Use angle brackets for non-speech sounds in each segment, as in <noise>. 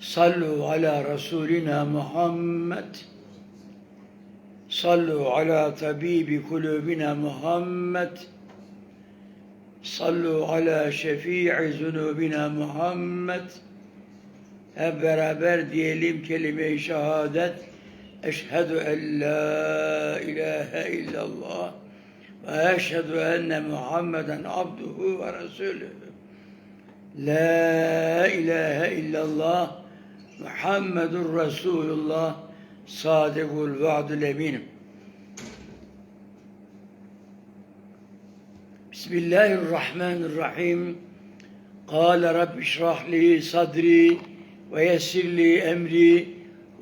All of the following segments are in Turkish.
Sallu ala Resulina Muhammed. Sallu ala tabibi kulubina Muhammed. Sallu ala şefii zunubina Muhammed. Hep beraber diyelim kelime-i şehadet. Eşhedü en la ilahe illallah ve eşhedü enne Muhammeden abduhu ve resulühü. La ilahe illallah Muhammedur Resulullah Sadıkul vaadül eminim. Bismillahirrahmanirrahim. Kâle Rabbi şrah li sadri ve yessir li emri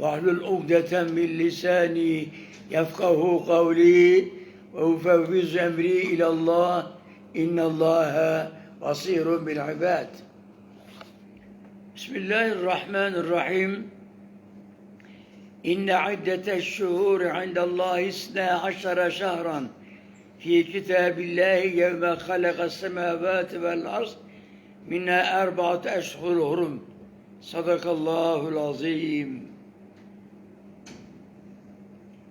ve ahlul ugdeten min lisani yefkahu kavli ve ufevviz emri ilallah innallâhe basirun bil ibad. Bismillahirrahmanirrahim. İnne iddete şuhur indallahi isne aşara şahran fi kitabillahi yevme halakas semavati vel arz minne erbaatü eşhur hurum. Sadakallahul azim.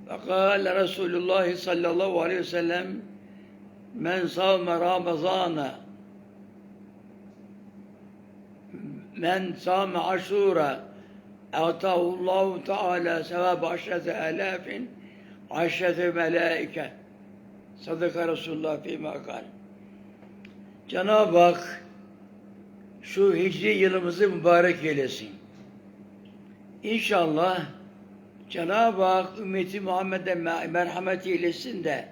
Ve kâle Resulullah sallallahu aleyhi ve sellem men savme Ramazana men sâme aşûra Allahu Teala sevab aşrete elafin aşrete melaike Sadaka Resulullah fîmâ kal. Cenab-ı Hak şu hicri yılımızı mübarek eylesin. İnşallah Cenab-ı Hak ümmeti Muhammed'e merhamet eylesin de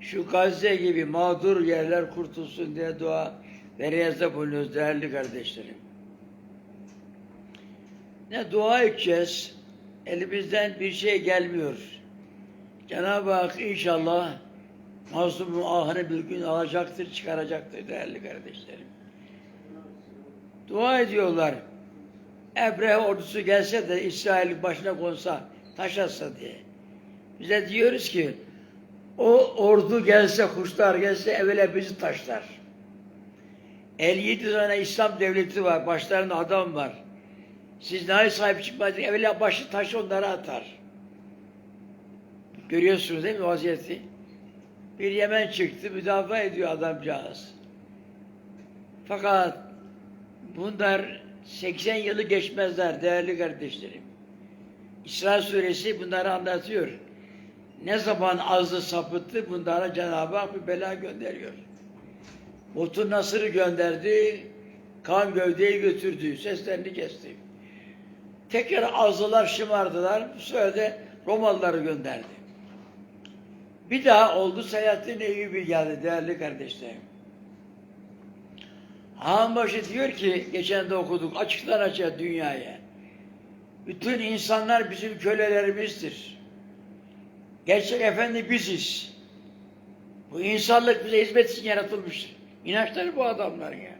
şu Gazze gibi mağdur yerler kurtulsun diye dua ve riyazda bulunuyoruz değerli kardeşlerim. Ne dua edeceğiz? Elimizden bir şey gelmiyor. Cenab-ı Hak inşallah Mazlumun ahını bir gün alacaktır, çıkaracaktır değerli kardeşlerim. Dua ediyorlar. Ebrehe ordusu gelse de İsrail başına konsa, taş atsa diye. Bize diyoruz ki o ordu gelse, kuşlar gelse evvela bizi taşlar. 57 tane İslam devleti var, başlarında adam var. Nahi sahip çıkmadınız, evvela başı taş onlara atar. Görüyorsunuz değil mi vaziyeti? bir Yemen çıktı, müdafaa ediyor adamcağız. Fakat bunlar 80 yılı geçmezler değerli kardeşlerim. İsra suresi bunları anlatıyor. Ne zaman azı sapıttı bunlara Cenab-ı Hak bir bela gönderiyor. Mutlu Nasır'ı gönderdi, kan gövdeyi götürdü, seslerini kesti. Tekrar azılar şımardılar, bu sırada Romalıları gönderdi. Bir daha oldu Selahattin Eyyubi geldi değerli kardeşlerim. Hanbaşı diyor ki, geçen de okuduk, açıklar açığa dünyaya. Bütün insanlar bizim kölelerimizdir. Gerçek efendi biziz. Bu insanlık bize hizmet için yaratılmış. İnançları bu adamlar ya.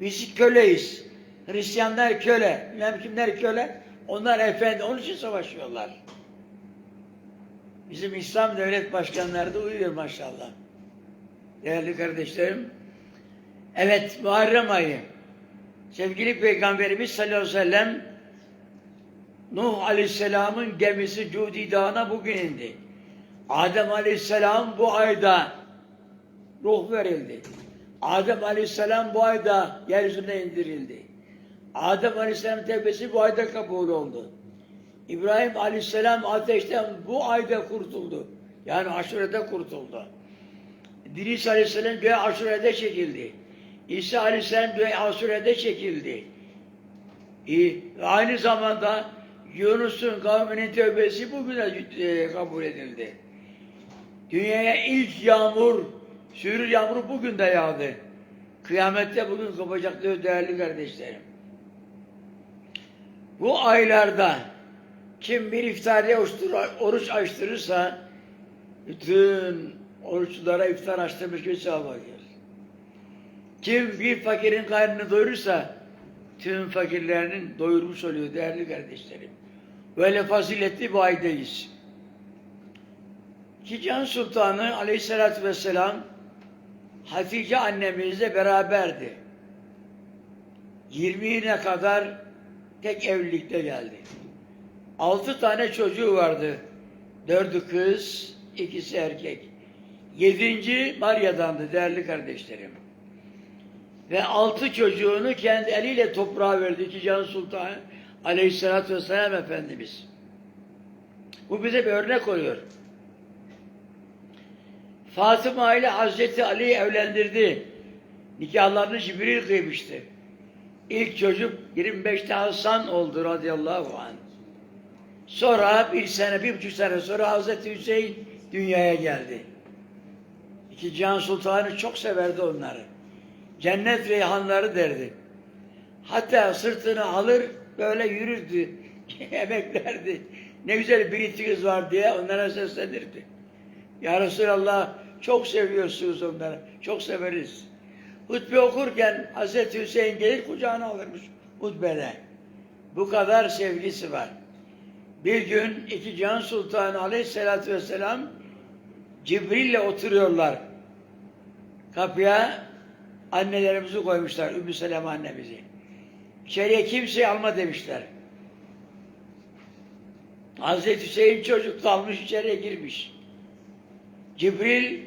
Biz köleyiz. Hristiyanlar köle. Bilmem kimler köle. Onlar efendi. Onun için savaşıyorlar. Bizim İslam devlet başkanları da uyuyor maşallah. Değerli kardeşlerim. Evet Muharrem ayı. Sevgili Peygamberimiz sallallahu aleyhi ve sellem Nuh aleyhisselamın gemisi Cudi Dağı'na bugün indi. Adem aleyhisselam bu ayda ruh verildi. Adem aleyhisselam bu ayda yeryüzüne indirildi. Adem aleyhisselam tevbesi bu ayda kabul oldu. İbrahim Aleyhisselam ateşten bu ayda kurtuldu. Yani aşurede kurtuldu. İdris Aleyhisselam göğe aşurede çekildi. İsa Aleyhisselam göğe aşurede çekildi. E, aynı zamanda Yunus'un kavminin tövbesi bugün e, kabul edildi. Dünyaya ilk yağmur, sürür yağmuru bugün de yağdı. Kıyamette bugün kopacak değerli kardeşlerim. Bu aylarda kim bir iftariye oruç açtırırsa bütün oruçlara iftar açtırmış gibi sevaba gelir. Kim bir fakirin karnını doyurursa tüm fakirlerinin doyurmuş oluyor değerli kardeşlerim. Böyle faziletli bir aydayız. Ki Can Sultanı aleyhissalatü vesselam Hatice annemizle beraberdi. 20'ine kadar tek evlilikte geldi. Altı tane çocuğu vardı. Dördü kız, ikisi erkek. Yedinci Marya'dandı değerli kardeşlerim. Ve altı çocuğunu kendi eliyle toprağa verdi ki Can Sultan Aleyhisselatü Vesselam Efendimiz. Bu bize bir örnek oluyor. Fatıma ile Hazreti Ali'yi evlendirdi. Nikahlarını Cibril kıymıştı. İlk çocuk 25'te Hasan oldu radıyallahu anh. Sonra bir sene, bir buçuk sene sonra Hazreti Hüseyin dünyaya geldi. İki Can Sultanı çok severdi onları. Cennet reyhanları derdi. Hatta sırtını alır böyle yürürdü. <laughs> Emeklerdi. Ne güzel birikiniz var diye onlara seslenirdi. Ya Resulallah çok seviyorsunuz onları. Çok severiz. Hutbe okurken Hazreti Hüseyin gelir kucağına alırmış hutbede. Bu kadar sevgisi var. Bir gün iki Can Sultanı Aleyhisselatü Vesselam Cibril'le oturuyorlar. Kapıya annelerimizi koymuşlar. Ümmü Seleme annemizi. İçeriye kimseyi alma demişler. Hazreti Hüseyin çocuk kalmış içeriye girmiş. Cibril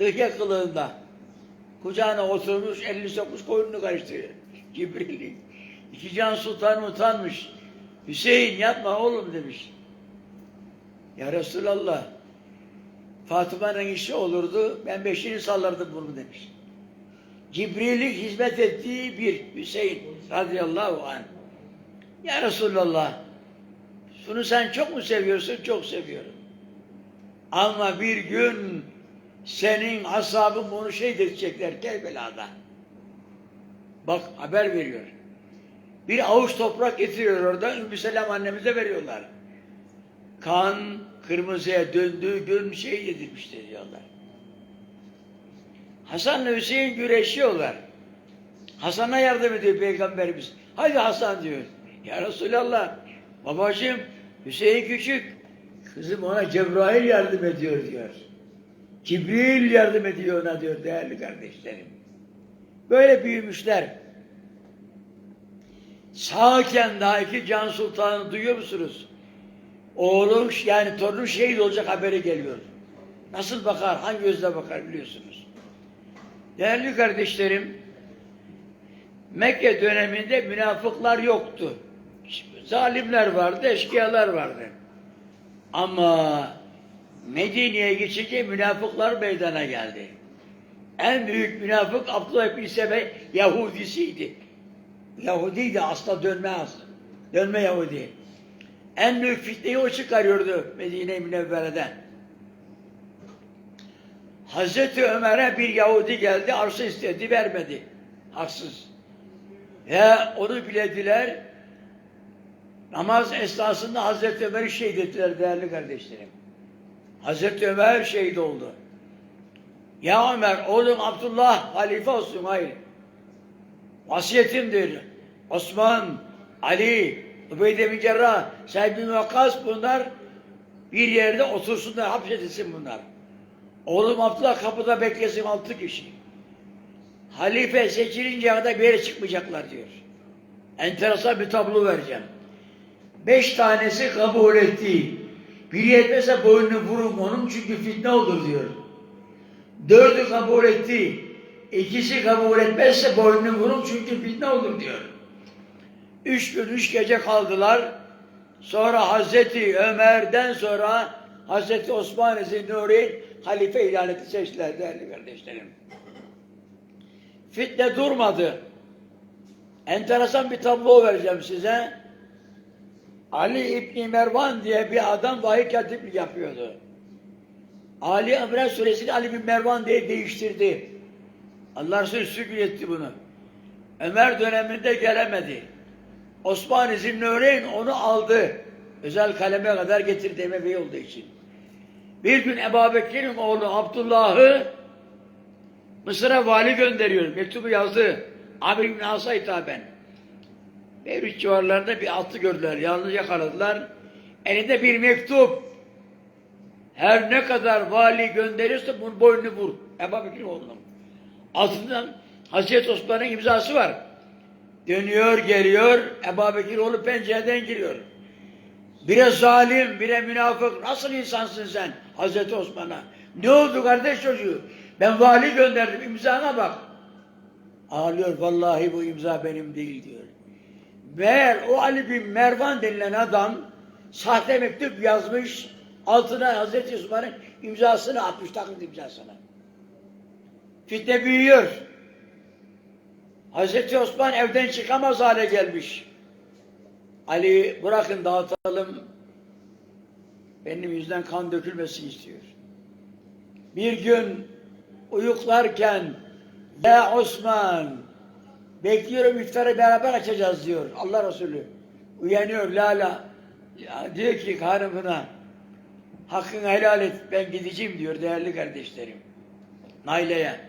ırke kılığında kucağına oturmuş, elini sokmuş, koynunu karıştırıyor. <laughs> Cibril'in. İki can sultan utanmış. Hüseyin yapma oğlum demiş. Ya Resulallah Fatıma'nın işi olurdu, ben beşini sallardım bunu demiş. Cibril'in hizmet ettiği bir Hüseyin radıyallahu anh. Ya Resulallah, şunu sen çok mu seviyorsun? Çok seviyorum. Ama bir gün senin ashabın bunu şey edecekler Kerbela'da. Bak haber veriyor. Bir avuç toprak getiriyor oradan, Ümmü Selam annemize veriyorlar. Kan kırmızıya döndüğü gün şey edilmiştir diyorlar. Hasan'la Hüseyin güreşiyorlar. Hasan'a yardım ediyor Peygamberimiz. Hadi Hasan diyor. Ya Resulallah, babacığım Hüseyin küçük. Kızım ona Cebrail yardım ediyor diyor. Cibril yardım ediyor ona diyor değerli kardeşlerim. Böyle büyümüşler. Sağken daha iki Can Sultan'ı duyuyor musunuz? Oğlum yani torunum şehit olacak haberi geliyor. Nasıl bakar, hangi gözle bakar biliyorsunuz. Değerli kardeşlerim, Mekke döneminde münafıklar yoktu. Zalimler vardı, eşkıyalar vardı. Ama Medine'ye geçince münafıklar meydana geldi. En büyük münafık Abdullah bin Sebe Yahudisiydi. Yahudiydi asla dönmez. Dönme Yahudi. En büyük fitneyi o çıkarıyordu Medine-i Münevvere'den. Hazreti Ömer'e bir Yahudi geldi, arsa istedi, vermedi. Haksız. Ve onu bilediler, namaz esnasında Hazreti Ömer'i şehit ettiler değerli kardeşlerim. Hazreti Ömer şehit oldu. Ya Ömer, oğlum Abdullah halife olsun, hayır. Vasiyetimdir. Osman, Ali, Übeyde bin Cerrah, Said bin Vakkas bunlar bir yerde otursunlar, hapsedilsin bunlar. Oğlum Abdullah kapıda beklesin altı kişi. Halife seçilince kadar bir yere çıkmayacaklar diyor. Enteresan bir tablo vereceğim. Beş tanesi kabul etti. Biri yetmezse boynunu vurun onun çünkü fitne olur diyor. Dördü kabul etti. İkisi kabul etmezse boynunu vurun çünkü fitne olur diyor. Üç gün, üç gece kaldılar. Sonra Hazreti Ömer'den sonra Hazreti Osman Zinnuri halife ilan etti, seçtiler değerli kardeşlerim. Fitne durmadı. Enteresan bir tablo vereceğim size. Ali İbni Mervan diye bir adam vahiy katiplik yapıyordu. Ali İmran suresini Ali bin Mervan diye değiştirdi. Allah Resulü sükun etti bunu. Ömer döneminde gelemedi. Osman Zinnöreyn onu aldı. Özel kaleme kadar getirdi Emevi olduğu için. Bir gün Ebu Bekir'in oğlu Abdullah'ı Mısır'a vali gönderiyor. Mektubu yazdı. Amir bin As'a hitaben. Mevlüt civarlarında bir atlı gördüler. Yalnız yakaladılar. Elinde bir mektup. Her ne kadar vali gönderirse bunun boynunu vur. Ebu Bekir'in oğlunun. Altından Hazreti Osman'ın imzası var. Dönüyor geliyor. Ebu Bekir oğlu pencereden giriyor. Bire zalim, bire münafık. Nasıl insansın sen? Hazreti Osman'a. Ne oldu kardeş çocuğu? Ben vali gönderdim. imzana bak. Ağlıyor. Vallahi bu imza benim değil diyor. Meğer o Ali bin Mervan denilen adam sahte mektup yazmış. Altına Hazreti Osman'ın imzasını atmış. Taklit imzasını. Fitne büyüyor. Hazreti Osman evden çıkamaz hale gelmiş. Ali bırakın dağıtalım. Benim yüzden kan dökülmesin istiyor. Bir gün uyuklarken ya Osman bekliyorum iftarı beraber açacağız diyor Allah Resulü. Uyanıyor Lala. Ya diyor ki hanımına hakkını helal et ben gideceğim diyor değerli kardeşlerim. Naile'ye.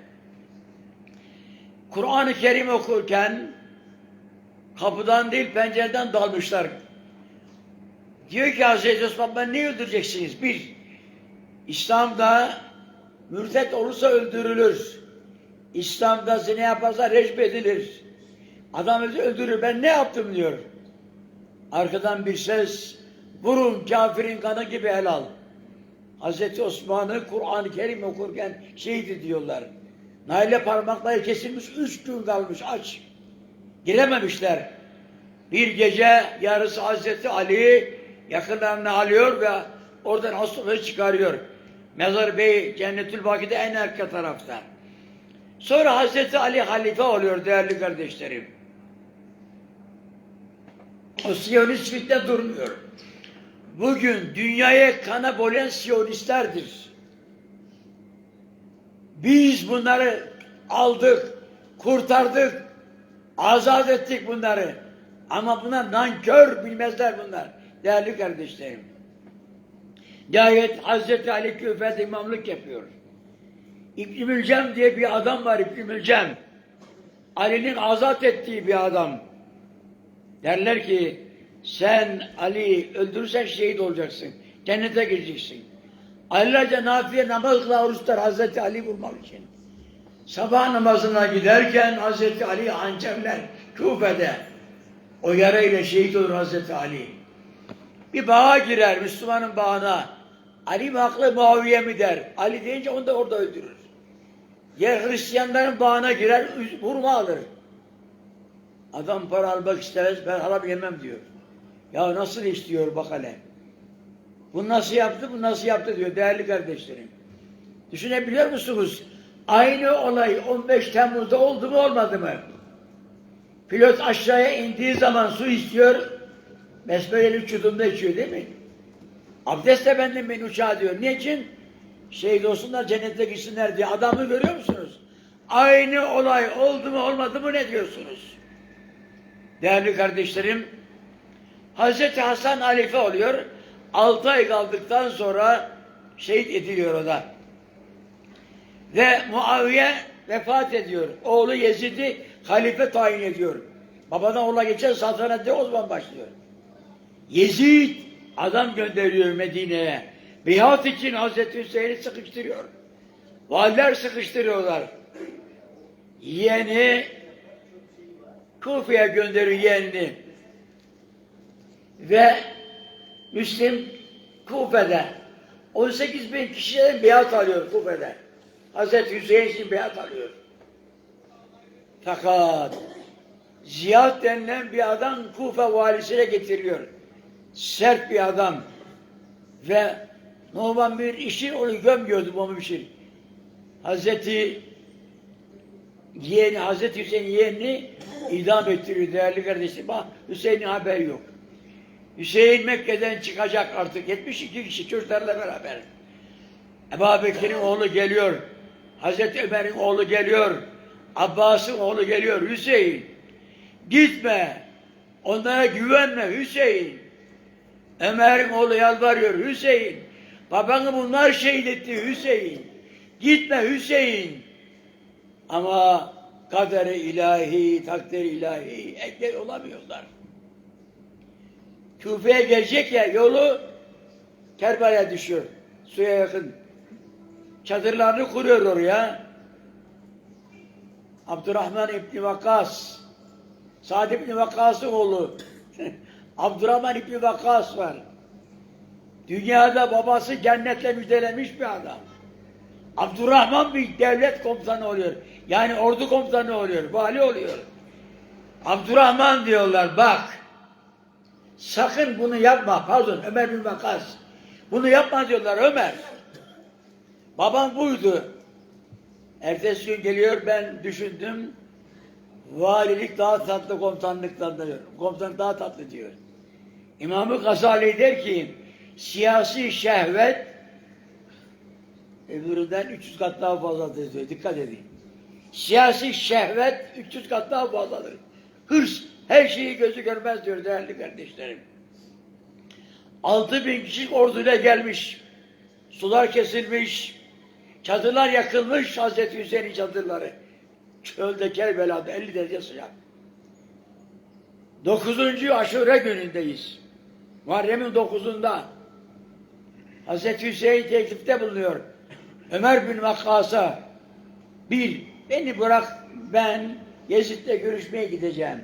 Kur'an-ı Kerim okurken kapıdan değil pencereden dalmışlar. Diyor ki Hazreti Osman ben niye öldüreceksiniz? Bir, İslam'da mürtet olursa öldürülür. İslam'da zina yaparsa rejim edilir. Adam öldürür. Ben ne yaptım diyor. Arkadan bir ses vurun kafirin kanı gibi helal. Hazreti Osman'ı Kur'an-ı Kerim okurken şehit diyorlar. Naile parmakları kesilmiş, üç gün kalmış aç. Girememişler. Bir gece yarısı Hazreti Ali yakınlarını alıyor ve oradan hastalığı çıkarıyor. Mezar Bey Cennetül Baki'de en arka tarafta. Sonra Hazreti Ali halife oluyor değerli kardeşlerim. O Siyonist fitne durmuyor. Bugün dünyaya kana bolen Siyonistlerdir. Biz bunları aldık, kurtardık, azat ettik bunları. Ama bunlar nankör bilmezler bunlar. Değerli kardeşlerim. Gayet Hazreti Ali Küfe'de imamlık yapıyor. İbn-i Mülcem diye bir adam var İbn-i Mülcem. Ali'nin azat ettiği bir adam. Derler ki sen Ali öldürürsen şehit olacaksın. Cennete gireceksin. Aylarca nafiye namaz kılar oruçlar Hazreti Ali vurmak için. Sabah namazına giderken Hazreti Ali hançerler Küfe'de. O yarayla şehit olur Hazreti Ali. Bir bağa girer Müslümanın bağına. Ali mi haklı Muaviye mi der. Ali deyince onu da orada öldürür. Ya Hristiyanların bağına girer vurma alır. Adam para almak istemez ben haram yemem diyor. Ya nasıl istiyor bak hele. Bu nasıl yaptı, bu nasıl yaptı diyor değerli kardeşlerim. Düşünebiliyor musunuz? Aynı olay 15 Temmuz'da oldu mu olmadı mı? Pilot aşağıya indiği zaman su istiyor, besmeleli üç yudumda içiyor değil mi? Abdest efendim beni uçağa diyor. Niçin? Şehit olsunlar cennete gitsinler diye. Adamı görüyor musunuz? Aynı olay oldu mu olmadı mı ne diyorsunuz? Değerli kardeşlerim, Hazreti Hasan halife oluyor. Altı ay kaldıktan sonra şehit ediliyor o da. Ve Muaviye vefat ediyor. Oğlu Yezid'i halife tayin ediyor. Babadan oğula geçen saltanette o zaman başlıyor. Yezid adam gönderiyor Medine'ye. Bihat için Hazreti Hüseyin'i sıkıştırıyor. Valiler sıkıştırıyorlar. Yeğeni Kufe'ye gönderiyor yeğenini. Ve Müslim Kufe'de 18 bin kişiden biat alıyor Kufe'de. Hazreti Hüseyin için biat alıyor. Fakat Ziyad denilen bir adam Kufe valisine getiriliyor. Sert bir adam. Ve Numan bir işi onu gömüyordu bu işi. Hazreti yeğeni, Hazreti Hüseyin yeğenini idam ettiriyor değerli kardeşim. Bak Hüseyin'in haberi yok. Hüseyin Mekke'den çıkacak artık. 72 kişi çocuklarla beraber. Ebu Bekir'in oğlu geliyor. Hazreti Ömer'in oğlu geliyor. Abbas'ın oğlu geliyor. Hüseyin. Gitme. Onlara güvenme Hüseyin. Ömer'in oğlu yalvarıyor. Hüseyin. Babanı bunlar şehit etti Hüseyin. Gitme Hüseyin. Ama kaderi ilahi, takdir ilahi engel olamıyorlar. Küfe'ye gelecek ya yolu Kerbela'ya düşüyor. Suya yakın. Çadırlarını kuruyor oraya. Abdurrahman İbni Vakas Sa'd ibn Vakkas'ın oğlu. <laughs> Abdurrahman ibn Vakkas var. Dünyada babası cennetle müjdelemiş bir adam. Abdurrahman bir devlet komutanı oluyor. Yani ordu komutanı oluyor, vali oluyor. Abdurrahman diyorlar bak. Sakın bunu yapma. Pardon Ömer bin Vakkas. Bunu yapma diyorlar Ömer. Babam buydu. Ertesi gün geliyor ben düşündüm. Valilik daha tatlı komutanlıktan diyor. Komutanlık daha tatlı diyor. İmam-ı Gazali der ki siyasi şehvet öbüründen 300 kat daha fazladır diyor. Dikkat edin. Siyasi şehvet 300 kat daha fazladır. Hırs her şeyi gözü görmez diyor değerli kardeşlerim. 6 bin kişilik orduyla gelmiş. Sular kesilmiş. Çadırlar yakılmış Hazreti Hüseyin'in çadırları. Çölde Kerbela'da 50 derece sıcak. 9. aşure günündeyiz. Muharrem'in 9'unda Hazreti Hüseyin teklifte bulunuyor. Ömer bin Vakkas'a bir, beni bırak ben Yezid'le görüşmeye gideceğim.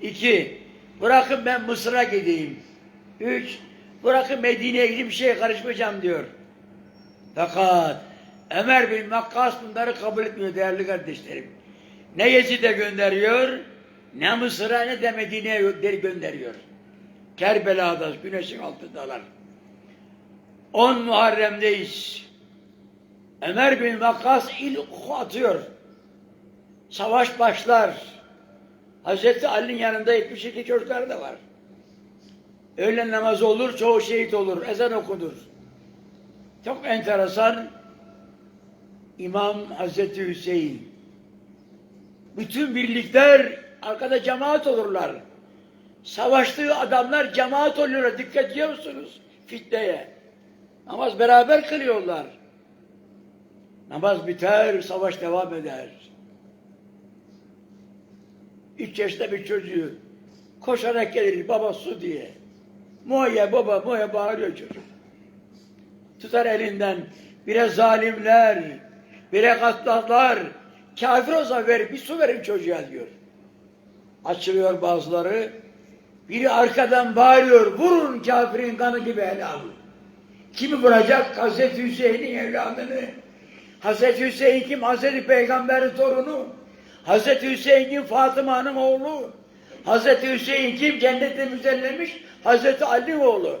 İki, bırakın ben Mısır'a gideyim. Üç, bırakın Medine'ye gidip bir şeye karışmayacağım diyor. Fakat Ömer bin Vakkas bunları kabul etmiyor değerli kardeşlerim. Ne Yezid'e gönderiyor, ne Mısır'a ne de Medine'ye gö- gönderiyor. Kerbela'da güneşin altındalar. 10 Muharrem'deyiz. Ömer bin Vakkas ilk oku atıyor. Savaş başlar. Hazreti Ali'nin yanında 72 çocuklar da var. Öğlen namazı olur, çoğu şehit olur, ezan okunur. Çok enteresan. İmam Hazreti Hüseyin. Bütün birlikler arkada cemaat olurlar. Savaştığı adamlar cemaat oluyorlar. Dikkat ediyor musunuz? Fitneye. Namaz beraber kılıyorlar. Namaz biter, savaş devam eder. Üç yaşında bir çocuğu koşarak gelir baba su diye. Muayye baba muayye bağırıyor çocuk. Tutar elinden bire zalimler, bire gattarlar, kafir olsa ver, bir su verin çocuğa diyor. Açılıyor bazıları, biri arkadan bağırıyor, vurun kafirin kanı gibi helal. Kimi vuracak? Hazreti Hüseyin'in evladını. Hazreti Hüseyin kim? Hazreti Peygamber'in torunu. Hazreti Hüseyin kim? Fatıma'nın oğlu. Hazreti Hüseyin kim? Cennette müzellemiş. Hazreti Ali oğlu.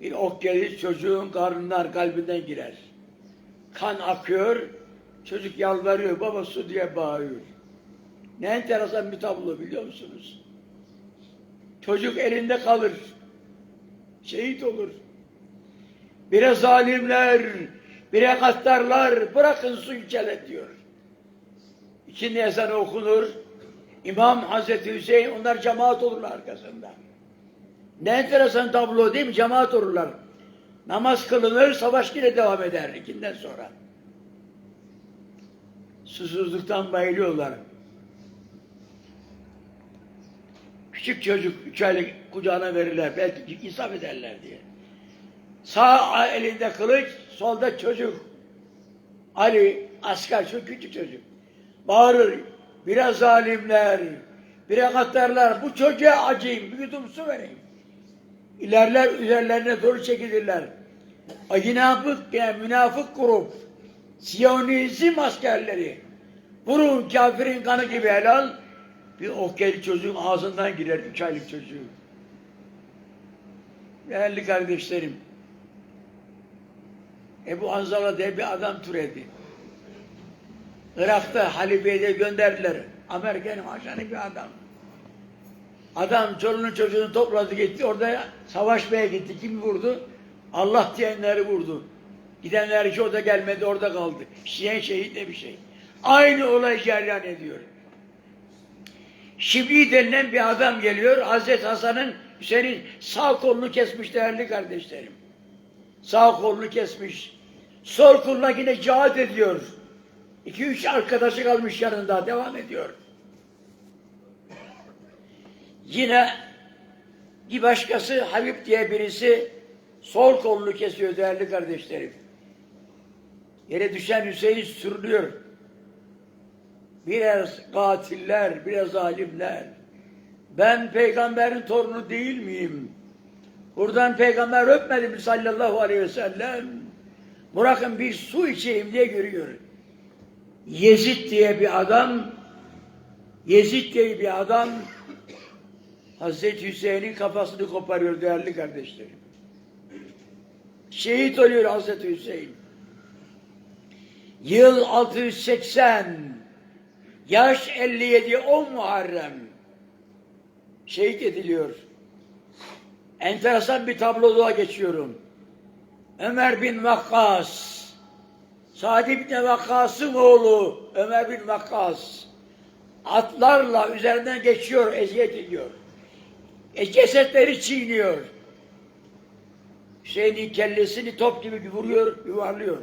Bir ok gelir çocuğun karnından, kalbinden girer. Kan akıyor, çocuk yalvarıyor, baba su diye bağırıyor. Ne enteresan bir tablo biliyor musunuz? Çocuk elinde kalır. Şehit olur. Bire zalimler, bire gaddarlar, bırakın su içelim diyor. İkindi ezanı okunur. İmam Hazreti Hüseyin, onlar cemaat olurlar arkasında. Ne enteresan tablo değil mi? Cemaat olurlar. Namaz kılınır, savaş yine devam eder ikinden sonra. Susuzluktan bayılıyorlar. Küçük çocuk üç aylık kucağına verirler. Belki insaf ederler diye. Sağ elinde kılıç, solda çocuk. Ali, asker, şu küçük çocuk. Bağırır, biraz zalimler, bire katlarlar, bu çocuğa acıyım, bir yudum su vereyim. İlerler, üzerlerine doğru çekilirler. Münafık, yani münafık grup, Siyonizm askerleri, vurun kafirin kanı gibi helal, bir okkeli çocuğun ağzından girer, üç aylık çocuğu. Değerli kardeşlerim, Ebu Anzala diye bir adam türedi. Irak'ta halifeye gönderdiler. Amerika'nın aşağıdaki bir adam. Adam çoluğunu çocuğunu topladı gitti. Orada savaşmaya gitti. Kim vurdu? Allah diyenleri vurdu. Gidenler hiç orada gelmedi. Orada kaldı. Şiyen şehit de bir şey. Aynı olay ceryan ediyor. Şibli denilen bir adam geliyor. Hazreti Hasan'ın Hüseyin'in sağ kolunu kesmiş değerli kardeşlerim. Sağ kolunu kesmiş. Sol koluna yine cihat ediyor. İki üç arkadaşı kalmış yanında. Devam ediyor. Yine bir başkası Habib diye birisi sol kolunu kesiyor değerli kardeşlerim. Yere düşen Hüseyin sürülüyor. Biraz katiller, biraz zalimler. Ben peygamberin torunu değil miyim? Buradan peygamber öpmedi mi sallallahu aleyhi ve sellem? Bırakın bir su içeyim diye görüyor. Yezid diye bir adam, Yezid diye bir adam Hazreti Hüseyin'in kafasını koparıyor değerli kardeşlerim. Şehit oluyor Hazreti Hüseyin. Yıl 680, yaş 57, 10 Muharrem. Şehit ediliyor. Enteresan bir tabloda geçiyorum. Ömer bin Vakkas, Sa'd bin Vakkas'ın oğlu Ömer bin Vakkas atlarla üzerinden geçiyor, eziyet ediyor. E, cesetleri çiğniyor. Hüseyin'in kellesini top gibi vuruyor, yuvarlıyor.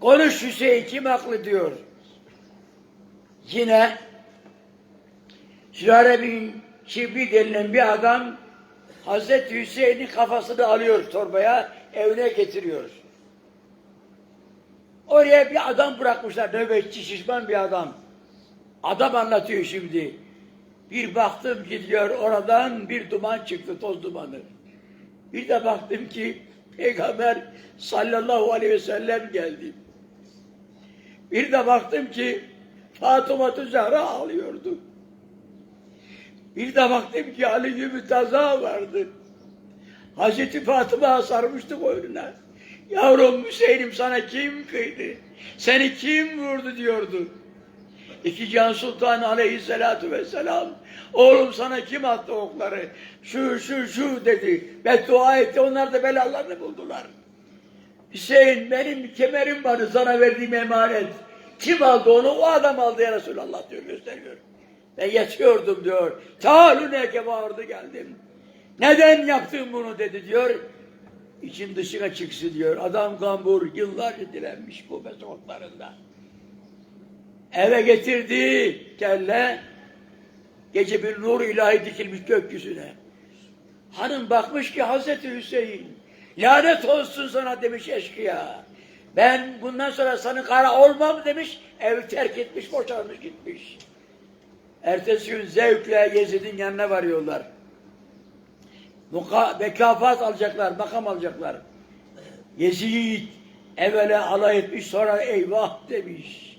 Konuş Hüseyin kim haklı diyor. Yine Sülale bin Şibri denilen bir adam Hazreti Hüseyin'in kafasını alıyor torbaya, evine getiriyor. Oraya bir adam bırakmışlar, nöbetçi şişman bir adam. Adam anlatıyor şimdi. Bir baktım ki diyor oradan bir duman çıktı, toz dumanı. Bir de baktım ki Peygamber sallallahu aleyhi ve sellem geldi. Bir de baktım ki Fatıma Zahra ağlıyordu. Bir de baktım ki Ali Gümütaza vardı. Hazreti Fatıma sarmıştı boynuna. Yavrum Hüseyin'im sana kim kıydı? Seni kim vurdu diyordu. İki Can Sultan aleyhissalatu vesselam oğlum sana kim attı okları? Şu şu şu dedi. Beddua etti onlar da belalarını buldular. Hüseyin benim kemerim vardı sana verdiğim emanet. Kim aldı onu? O adam aldı ya Resulallah diyor gösteriyor. Ben yatıyordum diyor. Taluneke bağırdı geldim. Neden yaptın bunu dedi diyor. İçin dışına çıksın diyor. Adam gambur yıllarca direnmiş bu mesotlarında. Eve getirdi kelle. Gece bir nur ilahi dikilmiş gökyüzüne. Hanım bakmış ki Hazreti Hüseyin lanet olsun sana demiş eşkıya. Ben bundan sonra sana kara olmam demiş. Evi terk etmiş, boşanmış gitmiş. Ertesi gün zevkle Yezid'in yanına varıyorlar. Muka, bekafat alacaklar, makam alacaklar. Yezid evvela alay etmiş, sonra eyvah demiş.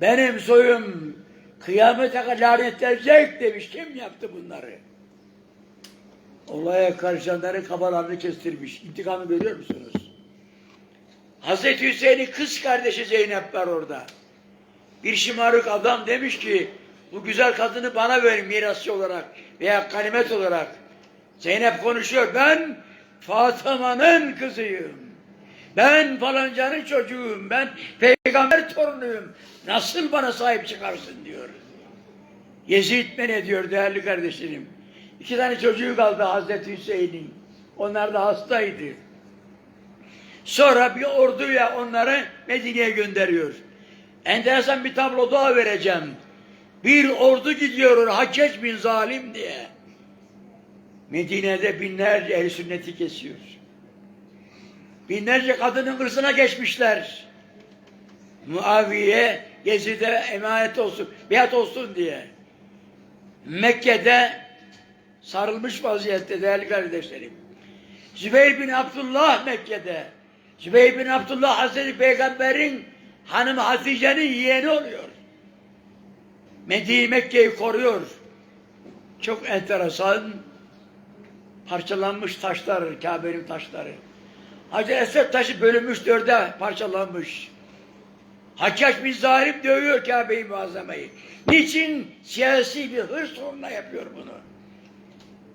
Benim soyum kıyamete kadar lanetlenecek demiş. Kim yaptı bunları? Olaya karışanların kafalarını kestirmiş. İntikamı görüyor musunuz? Hazreti Hüseyin'in kız kardeşi Zeynep var orada. Bir şımarık adam demiş ki bu güzel kadını bana verin mirasçı olarak veya kalimet olarak. Zeynep konuşuyor. Ben Fatıma'nın kızıyım. Ben falancanın çocuğuyum. Ben peygamber torunuyum. Nasıl bana sahip çıkarsın diyor. Yezid men ediyor değerli kardeşlerim. İki tane çocuğu kaldı Hazreti Hüseyin'in. Onlar da hastaydı. Sonra bir orduyla onları Medine'ye gönderiyor. Enteresan bir tablo daha vereceğim. Bir ordu gidiyor Haccac bin Zalim diye. Medine'de binlerce el sünneti kesiyor. Binlerce kadının hırsına geçmişler. Muaviye Gezide emanet olsun, biat olsun diye. Mekke'de sarılmış vaziyette değerli kardeşlerim. Zübeyir bin Abdullah Mekke'de. Zübeyir bin Abdullah Hazreti Peygamber'in hanımı Hatice'nin yeğeni oluyor. Medine Mekke'yi koruyor. Çok enteresan parçalanmış taşlar, Kabe'nin taşları. Hacer Esved taşı bölünmüş dörde parçalanmış. Haccac bin Zalim dövüyor Kabe'yi muazzamayı. Niçin? Siyasi bir hırs onunla yapıyor bunu.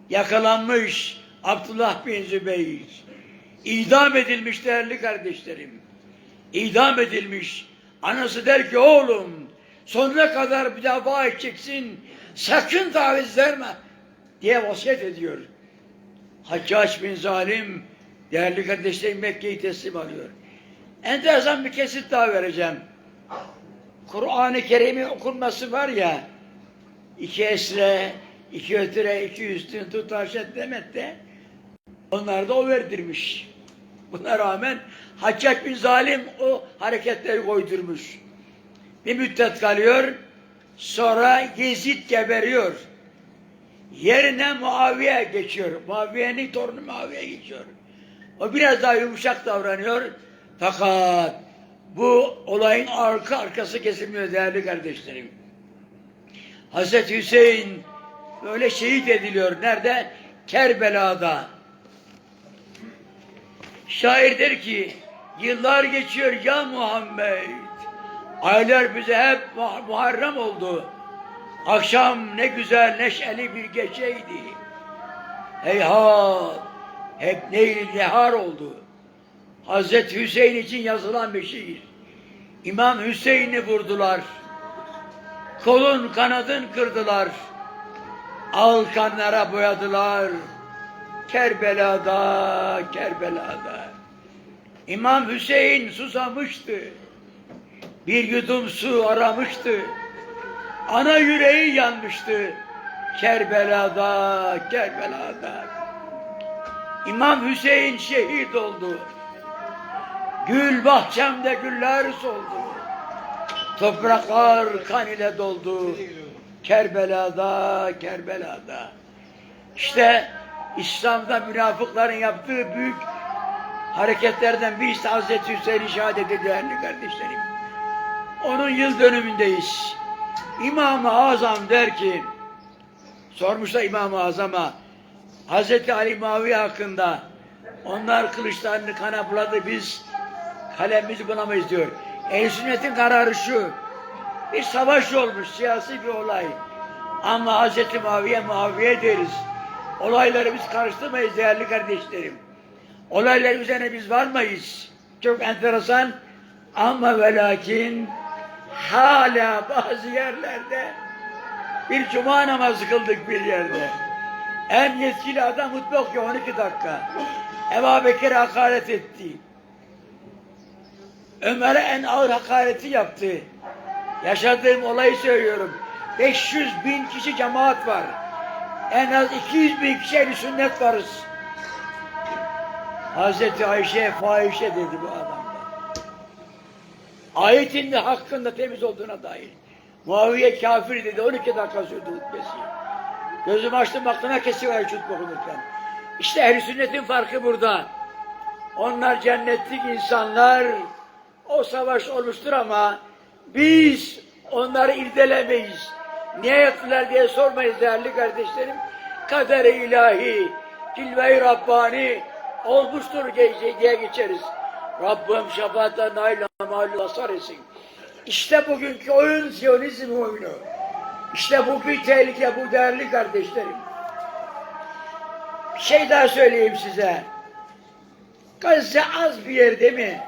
Yakalanmış Abdullah bin Zübeyir. İdam edilmiş değerli kardeşlerim. İdam edilmiş. Anası der ki oğlum sonuna kadar bir dava edeceksin. Sakın taviz verme diye vasiyet ediyor. Haccac bin Zalim değerli kardeşlerim Mekke'yi teslim alıyor. Enteresan bir kesit daha vereceğim. Kur'an-ı Kerim'in okunması var ya, iki esre, iki ötüre, iki üstün tutar demette, onlar da o verdirmiş. Buna rağmen Haccac bin Zalim o hareketleri koydurmuş. Bir müddet kalıyor. Sonra Yezid geberiyor. Yerine Muaviye geçiyor. Muaviye'nin torunu Muaviye geçiyor. O biraz daha yumuşak davranıyor. Fakat bu olayın arka arkası kesilmiyor değerli kardeşlerim. Hazreti Hüseyin böyle şehit ediliyor. Nerede? Kerbela'da. Şair der ki yıllar geçiyor ya Muhammed. Aylar bize hep mu- Muharrem oldu. Akşam ne güzel neşeli bir geceydi. Heyhat hep neyli nehar oldu. Hazreti Hüseyin için yazılan bir şiir. İmam Hüseyin'i vurdular. Kolun kanadın kırdılar. Al kanlara boyadılar. Kerbela'da, Kerbela'da. İmam Hüseyin susamıştı. Bir yudum su aramıştı. Ana yüreği yanmıştı. Kerbela'da, Kerbela'da. İmam Hüseyin şehit oldu. Gül bahçemde güller soldu. Topraklar kan ile doldu. Kerbela'da, Kerbela'da. İşte İslam'da münafıkların yaptığı büyük hareketlerden birisi Hazreti Hüseyin'i şehadet değerli kardeşlerim. Onun yıl dönümündeyiz. İmam-ı Azam der ki, sormuşlar İmam-ı Azam'a, Hazreti Ali Muaviye hakkında onlar kılıçlarını kana buladı biz kalemimizi bulamayız diyor. Ehl sünnetin kararı şu. Bir savaş olmuş, siyasi bir olay. Ama Hazreti Muaviye Muaviye deriz. Olayları biz karıştırmayız değerli kardeşlerim. Olaylar üzerine biz varmayız. Çok enteresan. Ama ve lakin hala bazı yerlerde bir cuma namazı kıldık bir yerde. En yetkili adam hutbe okuyor 12 dakika. Ebu Bekir'e hakaret etti. Ömer'e en ağır hakareti yaptı. Yaşadığım olayı söylüyorum. 500 bin kişi cemaat var. En az 200 bin kişi ehl sünnet varız. Hazreti Ayşe fahişe dedi bu adam. Ayetin de hakkında temiz olduğuna dair. Muaviye kafir dedi. 12 dakika sürdü hutbesi. Gözümü açtım baktım herkes var hutbe okunurken. İşte ehl sünnetin farkı burada. Onlar cennetlik insanlar. O savaş olmuştur ama biz onları irdelemeyiz. Niye yaptılar diye sormayız değerli kardeşlerim. Kader-i ilahi, cilve-i Rabbani olmuştur diye geçeriz. Rabbim şefaatler nail malü vasar etsin. İşte bugünkü oyun Siyonizm oyunu. İşte bu bir tehlike bu değerli kardeşlerim. Bir şey daha söyleyeyim size. Gazze az bir yer değil mi?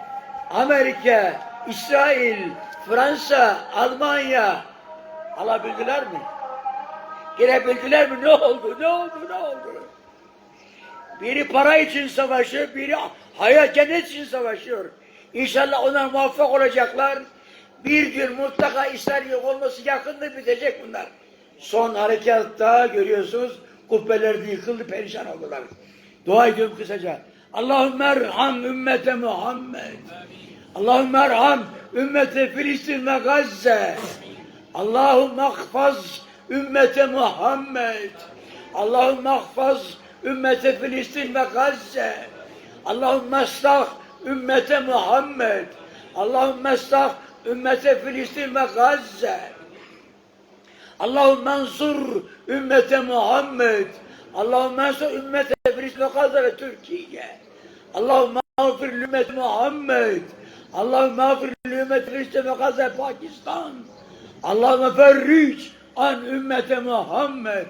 Amerika, İsrail, Fransa, Almanya alabildiler mi? Girebildiler mi? Ne oldu? Ne oldu? Ne oldu? Biri para için savaşıyor, biri hayat cennet için savaşıyor. İnşallah onlar muvaffak olacaklar. Bir gün mutlaka İsrail yok olması yakındır bitecek bunlar. Son harekatta görüyorsunuz kubbeler yıkıldı perişan oldular. Dua ediyorum kısaca. Allahümme erham ümmete Muhammed. Allahümme erham ümmete Filistin ve Gazze. Allahümme ahfaz ümmete Muhammed. Allahümme ahfaz ümmete Filistin ve Gazze. Allahümme estağ ümmete Muhammed. Allahümme estağ ümmete Filistin ve Gazze. Allahümme ensur ümmete Muhammed. Allahümme ensur ümmete Filistin ve Gazze ve Türkiye. Allahümme mağfir ümmete Muhammed. Allahümme mağfir ümmete Filistin ve Gazze Pakistan. Allahümme ferric an ümmete Muhammed.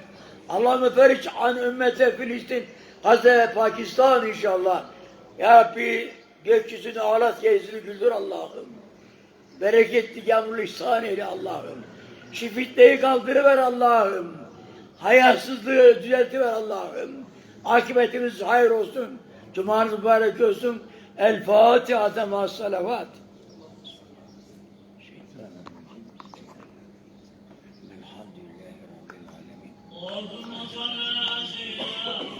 Allahümme ferric an ümmete Filistin, Gazze, Pakistan inşallah. Ya Rabbi Gökyüzünü ağlat, yeryüzünü güldür Allah'ım. Bereketli yağmurlu ihsan eyle Allah'ım. Şifitliği kaldırıver Allah'ım. Hayasızlığı düzeltiver Allah'ım. Akıbetimiz hayır olsun. Cumanız mübarek olsun. El Fatiha Adem Salavat. Allahümme salli ala